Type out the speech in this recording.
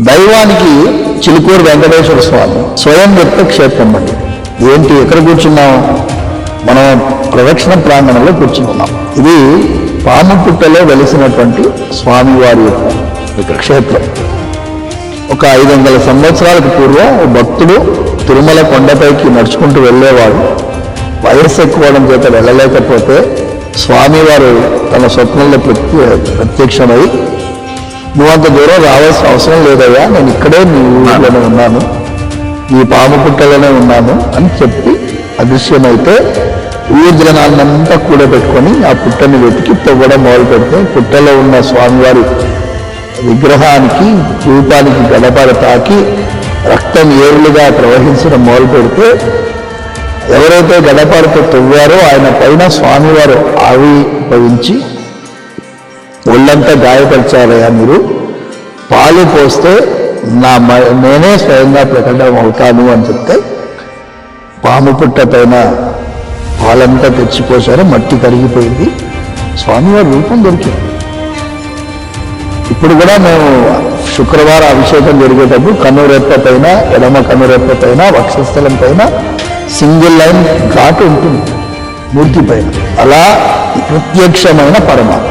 దైవానికి చిలుకూరు వెంకటేశ్వర స్వామి. స్వయం యొక్క క్షేత్రం అండి. ఏంటి? ఎక్కడ కూర్చున్నాం? మనం ప్రదక్షిణ ప్రాంగణంలో కూర్చున్నాం. ఇది పాముపుట్టలో వెలిసినటువంటి స్వామివారి యొక్క క్షేత్రం. ఒక ఐదు వందల సంవత్సరాలకు పూర్వం భక్తుడు తిరుమల కొండపైకి నడుచుకుంటూ వెళ్ళేవాడు. వయస్సు ఎక్కువడం చేత వెళ్ళలేకపోతే స్వామివారు తన స్వప్నంలో ప్రత్య ప్రత్యక్షమై నువ్వు అంత దూరం రావాల్సిన అవసరం లేదయ్యా నేను ఇక్కడే నీ ఊళ్ళోనే ఉన్నాను. నీ పాము పుట్టలోనే ఉన్నాను అని చెప్పి అదృశ్యమైతే ఊరి జనాన్నంతా కూడబెట్టుకొని ఆ పుట్టని వెతికి తవ్వడం మొదలు పెడితే పుట్టలో ఉన్న స్వామివారి విగ్రహానికి రూపానికి గడపడ తాకి రక్తం ఏరులుగా ప్రవహించడం మొదలు పెడితే ఎవరైతే గడపారతో తవ్వారో ఆయన పైన స్వామివారు ఆవిర్భవించి ఒళ్ళంతా గాయపరిచారయ్యా మీరు పాలు పోస్తే నా మ- నేనే స్వయంగా ప్రకటన అవుతాను అని చెప్తే పాము పుట్ట పైన పాలంతా తెచ్చిపోసారు మట్టి కరిగిపోయింది. స్వామివారి రూపం దొరికింది. ఇప్పుడు కూడా మేము శుక్రవారం అభిషేకం జరిగేటప్పుడు కన్నురెప్ప పైన ఎడమ కన్నురెప్ప పైన వక్షస్థలం పైన సింగిల్ లైన్ ఘాటు ఉంటుంది మూర్తి పైన. అలా ప్రత్యక్షమైన పరమాత్మ.